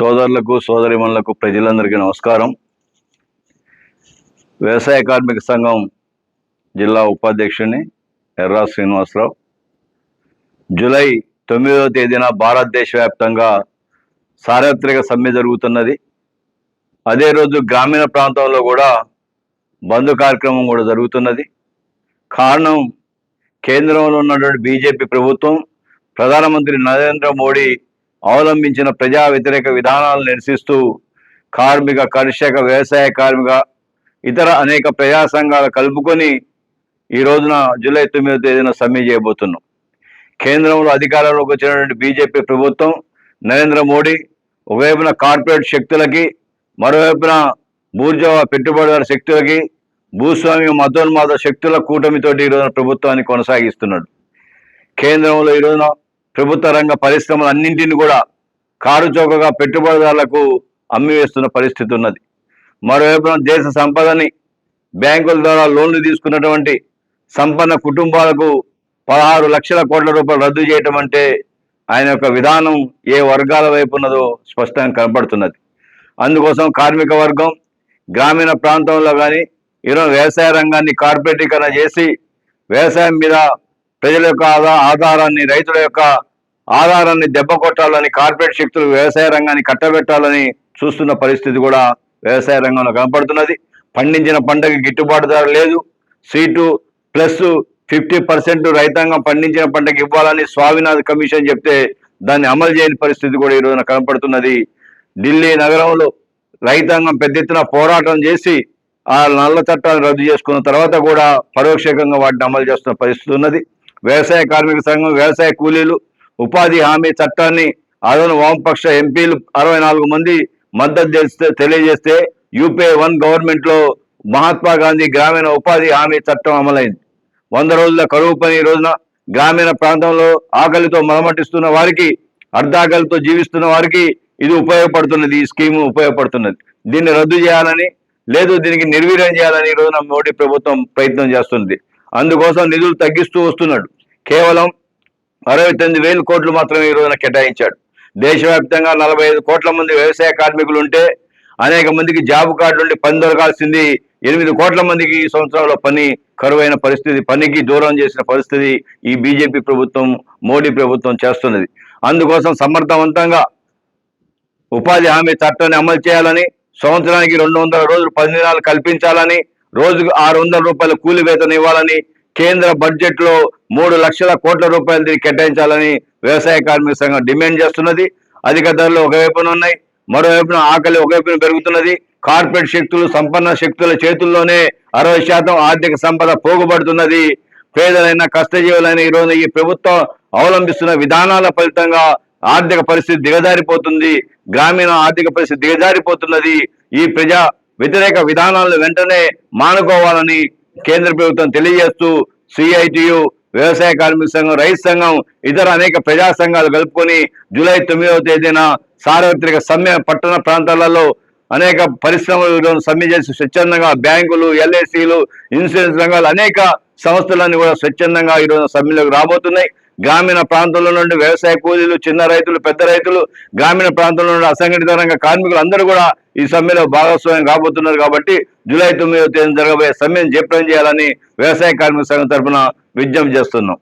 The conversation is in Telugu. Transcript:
సోదరులకు సోదరిమణులకు ప్రజలందరికీ నమస్కారం. వ్యవసాయ కార్మిక సంఘం జిల్లా ఉపాధ్యక్షుని ఎర్రా శ్రీనివాసరావు. జూలై తొమ్మిదవ తేదీన భారతదేశ వ్యాప్తంగా సార్వత్రిక సమ్మె జరుగుతున్నది. అదే రోజు గ్రామీణ ప్రాంతంలో కూడా బంద్ కార్యక్రమం కూడా జరుగుతున్నది. కారణం కేంద్రంలో ఉన్నటువంటి బీజేపీ ప్రభుత్వం ప్రధానమంత్రి నరేంద్ర మోడీ అవలంబించిన ప్రజా వ్యతిరేక విధానాలను నిరసిస్తూ కార్మిక కర్షక వ్యవసాయ కార్మిక ఇతర అనేక ప్రజా సంఘాలు కలుపుకొని ఈ రోజున జూలై తొమ్మిదో తేదీన సమ్మె చేయబోతున్నాం. కేంద్రంలో అధికారంలోకి వచ్చినటువంటి బీజేపీ ప్రభుత్వం నరేంద్ర మోడీ ఒకవైపున కార్పొరేట్ శక్తులకి మరోవైపున బూర్జవా పెట్టుబడిదారు శక్తులకి భూస్వామి మతోన్మాద శక్తుల కూటమితోటి ఈ రోజున ప్రభుత్వాన్ని కొనసాగిస్తున్నాడు. కేంద్రంలో ఈ రోజున ప్రభుత్వ రంగ పరిశ్రమలు అన్నింటిని కూడా కారు చౌకగా పెట్టుబడిదారులకు అమ్మివేస్తున్న పరిస్థితి ఉన్నది. మరోవైపున దేశ సంపదని బ్యాంకుల ద్వారా లోన్లు తీసుకున్నటువంటి సంపన్న కుటుంబాలకు పదహారు లక్షల కోట్ల రూపాయలు రద్దు చేయటం అంటే ఆయన యొక్క విధానం ఏ వర్గాల వైపు ఉన్నదో స్పష్టంగా కనపడుతున్నది. అందుకోసం కార్మిక వర్గం గ్రామీణ ప్రాంతంలో కానీ ఈరోజు వ్యవసాయ రంగాన్ని కార్పొరేటీకరణ చేసి వ్యవసాయం మీద ప్రజల యొక్క ఆదా ఆధారాన్ని రైతుల యొక్క ఆధారాన్ని దెబ్బ కొట్టాలని కార్పొరేట్ శక్తులు వ్యవసాయ రంగాన్ని కట్టబెట్టాలని చూస్తున్న పరిస్థితి కూడా వ్యవసాయ రంగంలో కనపడుతున్నది. పండించిన పంటకి గిట్టుబాటు ధర లేదు. సీటు ప్లస్ ఫిఫ్టీ పర్సెంట్ రైతాంగం పండించిన పంటకి ఇవ్వాలని స్వామినాథ్ కమిషన్ చెప్తే దాన్ని అమలు చేయని పరిస్థితి కూడా ఈ రోజున కనపడుతున్నది. ఢిల్లీ నగరంలో రైతాంగం పెద్ద ఎత్తున పోరాటం చేసి ఆ నల్ల చట్టాలు రద్దు చేసుకున్న తర్వాత కూడా పరోక్షకంగా వాటిని అమలు చేస్తున్న పరిస్థితి ఉన్నది. వ్యవసాయ కార్మిక సంఘం వ్యవసాయ కూలీలు ఉపాధి హామీ చట్టాన్ని అదను వామపక్ష ఎంపీలు అరవై నాలుగు మంది మద్దతు తెలిస్తే తెలియజేస్తే యూపీఏ వన్ గవర్నమెంట్లో మహాత్మా గాంధీ గ్రామీణ ఉపాధి హామీ చట్టం అమలైంది. వంద రోజుల కరువు పని రోజున గ్రామీణ ప్రాంతంలో ఆకలితో మలమటిస్తున్న వారికి అర్ధాకలితో జీవిస్తున్న వారికి ఇది ఉపయోగపడుతున్నది ఈ స్కీమ్ ఉపయోగపడుతున్నది. దీన్ని రద్దు చేయాలని లేదు దీనికి నిర్వీర్యం చేయాలని ఈ రోజున మోడీ ప్రభుత్వం ప్రయత్నం చేస్తుంది అందుకోసం నిధులు తగ్గిస్తూ వస్తున్నాడు. కేవలం అరవై తొమ్మిది వేల కోట్లు మాత్రమే ఈ రోజున కేటాయించాడు. దేశవ్యాప్తంగా నలభై ఐదు కోట్ల మంది వ్యవసాయ కార్మికులు ఉంటే అనేక మందికి జాబ్ కార్డు ఉండి పని దొరకాల్సింది. ఎనిమిది కోట్ల మందికి ఈ సంవత్సరంలో పని కరువైన పరిస్థితి పనికి దూరం చేసిన పరిస్థితి ఈ బీజేపీ ప్రభుత్వం మోడీ ప్రభుత్వం చేస్తున్నది. అందుకోసం సమర్థవంతంగా ఉపాధి హామీ చట్టాన్ని అమలు చేయాలని సంవత్సరానికి రెండు వందల రోజులు పది దినాలు కల్పించాలని రోజుకు ఆరు వందల రూపాయల కూలి వేతనం ఇవ్వాలని కేంద్ర బడ్జెట్లో మూడు లక్షల కోట్ల రూపాయలు దీనికి కేటాయించాలని వ్యవసాయ కార్మిక సంఘం డిమాండ్ చేస్తున్నది. అధిక ధరలు ఒకవైపున ఉన్నాయి మరోవైపున ఆకలి ఒకవైపున పెరుగుతున్నది. కార్పొరేట్ శక్తులు సంపన్న శక్తుల చేతుల్లోనే అరవై శాతం ఆర్థిక సంపద పోగుపడుతున్నది పేదలైన కష్టజీవులైన ఈ ఈ ప్రభుత్వం అవలంబిస్తున్న విధానాల ఫలితంగా ఆర్థిక పరిస్థితి దిగజారిపోతుంది. గ్రామీణ ఆర్థిక పరిస్థితి దిగజారిపోతున్నది. ఈ ప్రజా వ్యతిరేక విధానాలను వెంటనే మానుకోవాలని కేంద్ర ప్రభుత్వం తెలియజేస్తూ సిఐటియు వ్యవసాయ కార్మిక సంఘం రైతు సంఘం ఇతర అనేక ప్రజా సంఘాలు కలుపుకొని జూలై తొమ్మిదవ తేదీన సార్వత్రిక సమ్మె పట్టణ ప్రాంతాలలో అనేక పరిశ్రమలు సమ్మె చేసి స్వచ్ఛందంగా బ్యాంకులు ఎల్ఐసీలు ఇన్సూరెన్స్ రంగాలు అనేక సంస్థలన్నీ కూడా స్వచ్ఛందంగా ఈరోజు సమ్మెలోకి రాబోతున్నాయి. గ్రామీణ ప్రాంతంలో నుండి వ్యవసాయ కూలీలు చిన్న రైతులు పెద్ద రైతులు గ్రామీణ ప్రాంతంలో నుండి అసంఘటిత రంగ కార్మికులు అందరూ కూడా ఈ సమ్మెలో భాగస్వామ్యం కాబోతున్నారు కాబట్టి జూలై తొమ్మిదవ తేదీ జరగబోయే సమ్మెను జయప్రదం చేయాలని వ్యవసాయ కార్మిక సంఘం తరఫున విజ్ఞప్తి చేస్తున్నాం.